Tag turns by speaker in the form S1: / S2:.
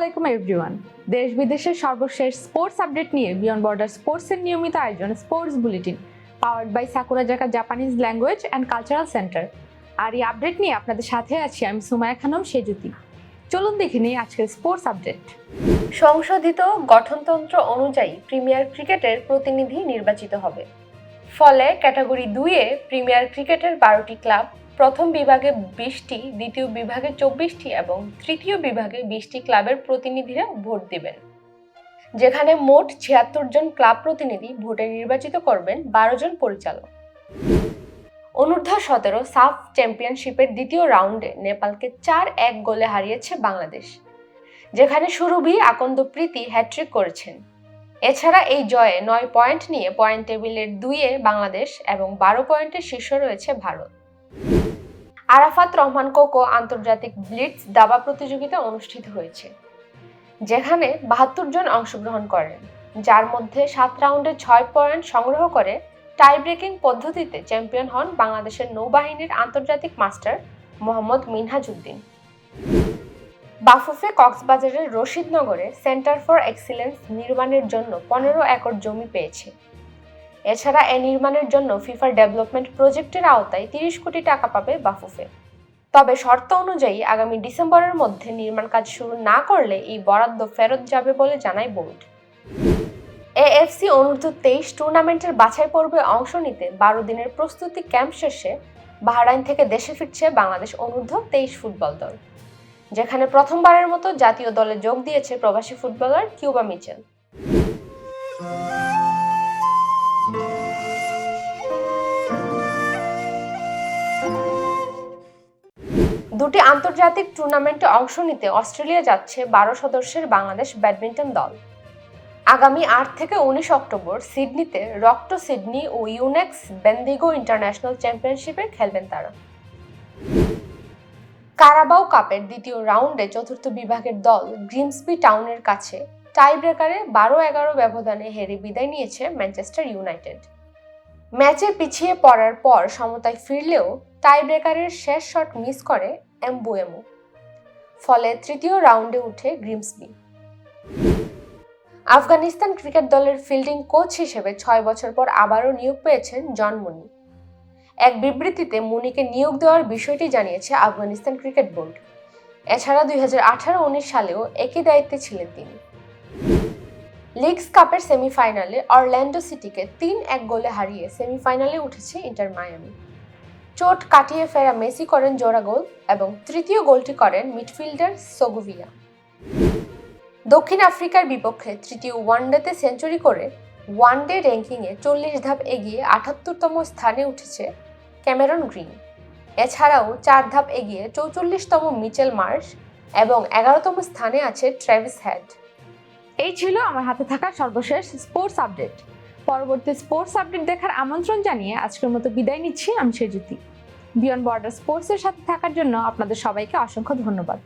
S1: আলাইকুম এভরিওয়ান দেশ বিদেশের সর্বশেষ স্পোর্টস আপডেট নিয়ে বিয়ন্ড বর্ডার স্পোর্টসের নিয়মিত আয়োজন sports bulletin powered by Sakura Jaka Japanese language and cultural centre আর এই আপডেট নিয়ে আপনাদের সাথে আছি আমি সুমায়া খানম সেজুতি চলুন দেখে নিই আজকের স্পোর্টস আপডেট
S2: সংশোধিত গঠনতন্ত্র অনুযায়ী প্রিমিয়ার ক্রিকেটের প্রতিনিধি নির্বাচিত হবে। ফলে ক্যাটাগরি দুইয়ে প্রিমিয়ার ক্রিকেটের বারোটি ক্লাব প্রথম বিভাগে বিশটি, দ্বিতীয় বিভাগে চব্বিশটি এবং তৃতীয় বিভাগে বিশটি ক্লাবের প্রতিনিধিরা ভোট দিবেন। যেখানে মোট ছিয়াত্তর জন ক্লাব প্রতিনিধি ভোটে নির্বাচিত করবেন বারো জন পরিচালক। অনূর্ধ্ব সতেরো সাফ চ্যাম্পিয়নশিপের দ্বিতীয় রাউন্ডে নেপালকে চার এক গোলে হারিয়েছে বাংলাদেশ, যেখানে সুরভি আকন্দ প্রীতি হ্যাট্রিক করেছেন। এছাড়া এই জয়ে নয় পয়েন্ট নিয়ে পয়েন্ট টেবিলের দুইয়ে বাংলাদেশ এবং বারো পয়েন্টের শীর্ষ রয়েছে ভারত। আরাফাত রহমান কোকো আন্তর্জাতিক ব্লিটস দাবা প্রতিযোগিতা অনুষ্ঠিত হয়েছে, যেখানে বাহাত্তর জন অংশগ্রহণ করেন, যার মধ্যে সাত রাউন্ডে ছয় পয়েন্ট সংগ্রহ করে টাই ব্রেকিং পদ্ধতিতে চ্যাম্পিয়ন হন বাংলাদেশের নৌবাহিনীর আন্তর্জাতিক মাস্টার মোহাম্মদ মিনহাজউদ্দিন। বাফুফে কক্সবাজারের রশিদনগরে সেন্টার ফর এক্সিলেন্স নির্মাণের জন্য পনেরো একর জমি পেয়েছে। এছাড়া এ নির্মাণের জন্য ফিফার ডেভেলপমেন্ট প্রজেক্টের আওতায় তিরিশ কোটি টাকা পাবে বাফুফে। তবে শর্ত অনুযায়ী আগামী ডিসেম্বরের মধ্যে নির্মাণ কাজ শুরু না করলে এই বরাদ্দ ফেরত যাবে বলে জানায় বোর্ড। এএফসি অনূর্ধ্ব তেইশ টুর্নামেন্টের বাছাই পর্বে অংশ নিতে বারো দিনের প্রস্তুতি ক্যাম্প শেষে বাহরাইন থেকে দেশে ফিরছে বাংলাদেশ অনূর্ধ্ব তেইশ ফুটবল দল, যেখানে প্রথমবারের মতো জাতীয় দলে যোগ দিয়েছে প্রবাসী ফুটবলার কিউবা মিচেল। দুটি আন্তর্জাতিক টুর্নামেন্টে অংশ নিতে অস্ট্রেলিয়া যাচ্ছে বারো সদস্যের বাংলাদেশ ব্যাডমিন্টন দল। আগামী আট থেকে উনিশ অক্টোবর সিডনিতে রক্টো সিডনি ও ইউনেক্স বেন্দিগো ইন্টারন্যাশনাল চ্যাম্পিয়নশিপে খেলবেন তারা। কারাবাও কাপের দ্বিতীয় রাউন্ডে চতুর্থ বিভাগের দল গ্রিমসবি টাউনের কাছে টাই ব্রেকারে বারো এগারো ব্যবধানে হেরে বিদায় নিয়েছে ম্যানচেস্টার ইউনাইটেড। ম্যাচে পিছিয়ে পড়ার পর সমতায় ফিরলেও টাই ব্রেকারের শেষ শট মিস করে এমবুয়েমু। ফলে তৃতীয় রাউন্ডে উঠে গ্রিমসবি। আফগানিস্তান ক্রিকেট দলের ফিল্ডিং কোচ হিসেবে ছয় বছর পর আবারও নিয়োগ পেয়েছেন জন মুনি। এক বিবৃতিতে মুনিকে নিয়োগ দেওয়ার বিষয়টি জানিয়েছে আফগানিস্তান ক্রিকেট বোর্ড। এছাড়া দুই হাজার আঠারো উনিশ সালেও একই দায়িত্বে ছিলেন তিনি। লিগস কাপের সেমিফাইনালে অরল্যান্ডো সিটিকে তিন এক গোলে হারিয়ে সেমিফাইনালে উঠেছে ইন্টার মায়ামি। চোট কাটিয়ে ফেরা মেসি করেন জোড়া গোল এবং তৃতীয় গোলটি করেন মিডফিল্ডার সোগুভিয়া। দক্ষিণ আফ্রিকার বিপক্ষে তৃতীয় ওয়ানডেতে সেঞ্চুরি করে ওয়ানডে র্যাঙ্কিংয়ে চল্লিশ ধাপ এগিয়ে আটাত্তরতম স্থানে উঠেছে ক্যামেরন গ্রিন। এছাড়াও চার ধাপ এগিয়ে চৌচল্লিশতম মিচেল মার্শ এবং এগারোতম স্থানে আছে ট্রেভিস হেড।
S1: এই ছিল আমার হাতে থাকা সর্বশেষ স্পোর্টস আপডেট। পরবর্তী স্পোর্টস আপডেট দেখার আমন্ত্রণ জানিয়ে আজকের মতো বিদায় নিচ্ছি, আমি সেজুতি। বিয়ন্ড বর্ডার স্পোর্টসের সাথে থাকার জন্য আপনাদের সবাইকে অসংখ্য ধন্যবাদ।